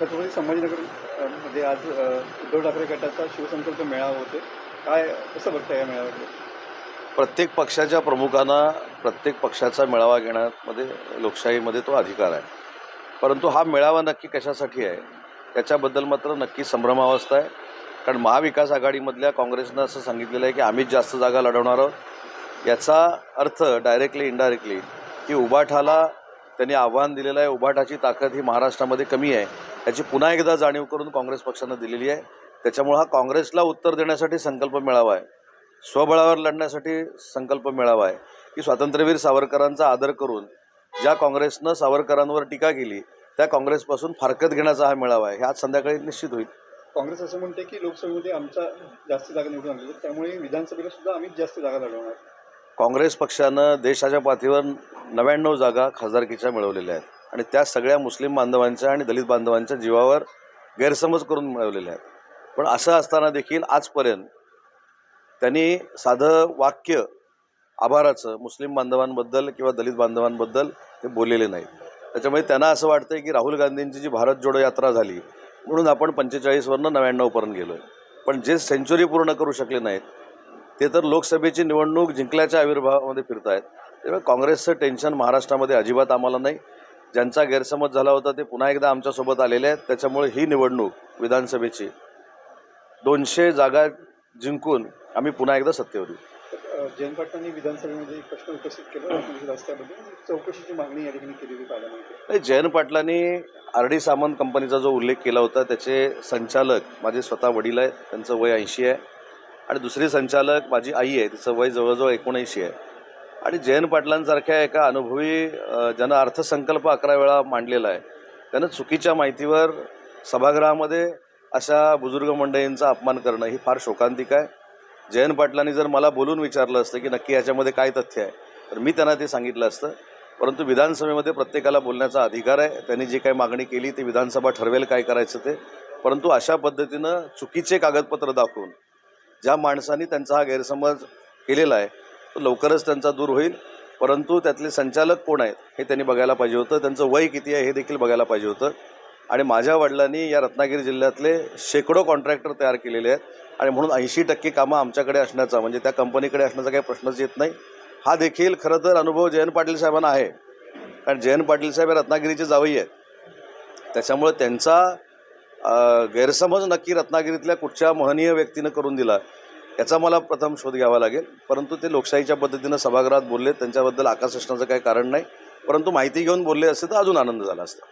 छत्रपती संभाजीनगरमध्ये आज उद्धव ठाकरे गटाचा शिवसंकल्प मेळावा होते काय कसं बघताय या मेळाव्याकडे प्रत्येक पक्षाच्या प्रमुखांना प्रत्येक पक्षाचा मेळावा घेण्यामध्ये लोकशाहीमध्ये तो अधिकार आहे. परंतु हा मेळावा नक्की कशासाठी आहे? त्याच्याबद्दल मात्र नक्की संभ्रमावस्था आहे. कारण महाविकास आघाडीमधल्या काँग्रेसनं असं सांगितलेलं आहे की आम्हीच जास्त जागा लढवणार आहोत. याचा अर्थ डायरेक्टली इनडायरेक्टली की उबाठाला त्यांनी आव्हान दिलेलं आहे. उभाटाची ताकद ही महाराष्ट्रामध्ये कमी आहे. याची पुन्हा एकदा जाणीव करून काँग्रेस पक्षानं दिलेली आहे. त्याच्यामुळं हा काँग्रेसला उत्तर देण्यासाठी संकल्प मिळावा आहे. स्वबळावर लढण्यासाठी संकल्प मिळावा आहे. की स्वातंत्र्यवीर सावरकरांचा आदर करून ज्या काँग्रेसनं सावरकरांवर टीका केली त्या काँग्रेसपासून फारकत घेण्याचा हा मेळावा आहे. हे आज संध्याकाळी निश्चित होईल. काँग्रेस असं म्हणते की लोकसभेमध्ये आमचा जास्त जागा निवडून आलेली त्यामुळे विधानसभेला सुद्धा आम्हीच जास्त जागा लढवणार. काँग्रेस पक्षानं देशाच्या पाठीवर नव्याण्णव जागा खासदारकीच्या मिळवलेल्या आहेत. आणि त्या सगळ्या मुस्लिम बांधवांच्या आणि दलित बांधवांच्या जीवावर गैरसमज करून मिळवलेल्या आहेत. पण असं असताना देखील आजपर्यंत त्यांनी साधं वाक्य आभाराचं मुस्लिम बांधवांबद्दल किंवा दलित बांधवांबद्दल ते बोललेले नाहीत. त्याच्यामुळे त्यांना असं वाटतंय की राहुल गांधींची जी भारत जोडो यात्रा झाली म्हणून आपण पंचेचाळीसवरनं नव्याण्णवपर्यंत गेलो आहे पण जे सेंचुरी पूर्ण करू शकले नाहीत ते तर लोकसभेची निवडणूक जिंकल्याच्या आविर्भावामध्ये फिरत आहेत त्यामुळे काँग्रेसचं टेन्शन महाराष्ट्रामध्ये अजिबात आम्हाला नाही. ज्यांचा गैरसमज झाला होता ते पुन्हा एकदा आमच्यासोबत आलेले आहेत. त्याच्यामुळे ही निवडणूक विधानसभेची दोनशे जागा जिंकून आम्ही पुन्हा एकदा सत्तेवर. येऊ जयंत पाटलांनी विधानसभेमध्ये एक प्रश्न उपस्थित केला. रस्त्याबद्दल चौकशीची मागणी या ठिकाणी केलेली पाहायला मिळते. नाही, जयंत पाटलांनी आर डी सामंत कंपनीचा जो उल्लेख केला होता त्याचे संचालक माझे स्वतः वडील आहेत. त्यांचं वय ऐंशी आहे. आणि दुसरी संचालक माझी आई आहे तिचं वय जवळजवळ एकोणऐंशी आहे. आणि जयंत पाटलांसारख्या एका अनुभवी ज्यानं अर्थसंकल्प अकरा वेळा मांडलेला आहे त्यानं चुकीच्या माहितीवर सभागृहामध्ये अशा बुजुर्ग मंडळींचा अपमान करणं ही फार शोकांतिक आहे. जयंत पाटलांनी जर मला बोलून विचारलं असतं की नक्की याच्यामध्ये काय तथ्य आहे तर मी त्यांना ते सांगितलं असतं. परंतु विधानसभेमध्ये प्रत्येकाला बोलण्याचा अधिकार आहे त्यांनी जी काही मागणी केली ती विधानसभा ठरवेल काय करायचं ते. परंतु अशा पद्धतीनं चुकीचे कागदपत्र दाखवून ज्या माणसांनी त्यांचा हा गैरसमज केलेला आहे तो लवकरच त्यांचा दूर होईल. परंतु त्यातले संचालक कोण आहेत हे त्यांनी बघायला पाहिजे होतं. त्यांचं वय किती आहे हे देखील बघायला पाहिजे होतं. आणि माझ्या वडिलांनी या रत्नागिरी जिल्ह्यातले शेकडो कॉन्ट्रॅक्टर तयार केलेले आहेत. आणि म्हणून ऐंशी टक्के कामं आमच्याकडे असण्याचा म्हणजे त्या कंपनीकडे असण्याचा काही प्रश्नच येत नाही. हा देखील खरं तर अनुभव जयंत पाटील साहेबांना आहे. कारण जयंत पाटील साहेब हे रत्नागिरीचे जावई आहेत. त्याच्यामुळे त्यांचा गैरसमज नक्की रत्नागिरीतल्या कुठच्या महनीय व्यक्तीनं करून दिला याचा मला प्रथम शोध घ्यावा लागेल. परंतु ते लोकशाहीच्या पद्धतीनं सभागृहात बोलले त्यांच्याबद्दल आकाश असण्याचं काही कारण नाही परंतु माहिती घेऊन बोलले असते तर अजून आनंद झाला असता.